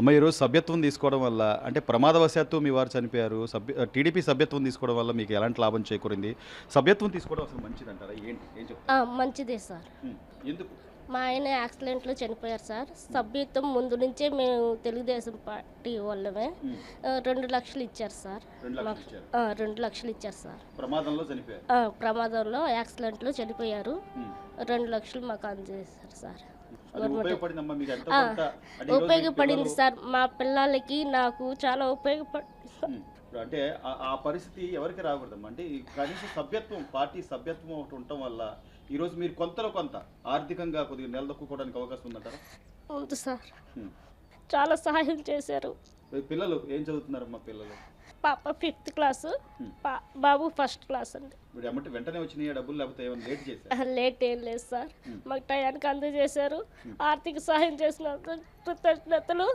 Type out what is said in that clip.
అమ్మ ఈరోజు సభ్యత్వం తీసుకోవడం వల్ల అంటే ప్రమాదవశాత్తు మీ వారు చనిపోయారు సభ్య టీడీపీ సభ్యత్వం తీసుకోవడం వల్ల మీకు ఎలాంటి లాభం చేకూరింది? సభ్యత్వం తీసుకోవడం అసలు మంచిది అంటారా ఏంటి? ఏం చెప్తారు? ఆ, మంచిదే సార్. ఎందుకు? మా ఆయన యాక్సిడెంట్లో చనిపోయారు సార్. సభ్యత్వం ముందు నుంచే మేము తెలుగుదేశం పార్టీ వాళ్ళమే. రెండు లక్షలు ఇచ్చారు సార్. రెండు లక్షలు ఇచ్చారు? ఆ, రెండు లక్షలు ఇచ్చారు సార్. ప్రమాదంలో ప్రమాదంలో యాక్సిడెంట్లో చనిపోయారు. రెండు లక్షలు మాకు అందజేశారు సార్. ఉపయోగపడింది సార్. మా పిల్లలకి నాకు చాలా ఉపయోగపడింది సార్ అంటే ఆ- పరిస్థితి ఎవరికి రాకూడదమ్మా? అంటే కనీస సభ్యత్వం పార్టీ సభ్యత్వం ఒకటి ఉండటం వల్ల ఈరోజు మీరు కొంతలో కొంత ఆర్థికంగా కొద్దిగా నిలదొక్కుకోవడానికి అవకాశం ఉందంటారా? ఉంది సార్. చాలా సహాయం చేశారు. పిల్లలు ఏం చదువుతున్నారమ్మా పిల్లలు? పాప ఫిఫ్త్ క్లాసు పా బాబు ఫస్ట్ క్లాస్ అండి. వెంటనే వచ్చినాయి డబ్బులు? లేకపోతే ఏమైనా లేట్ చేశారు? లేట్ ఏం లేదు సార్. మాకు టయానికి అందజేశారు. ఆర్థిక సహాయం చేసినందుకు కృతజ్ఞతలు.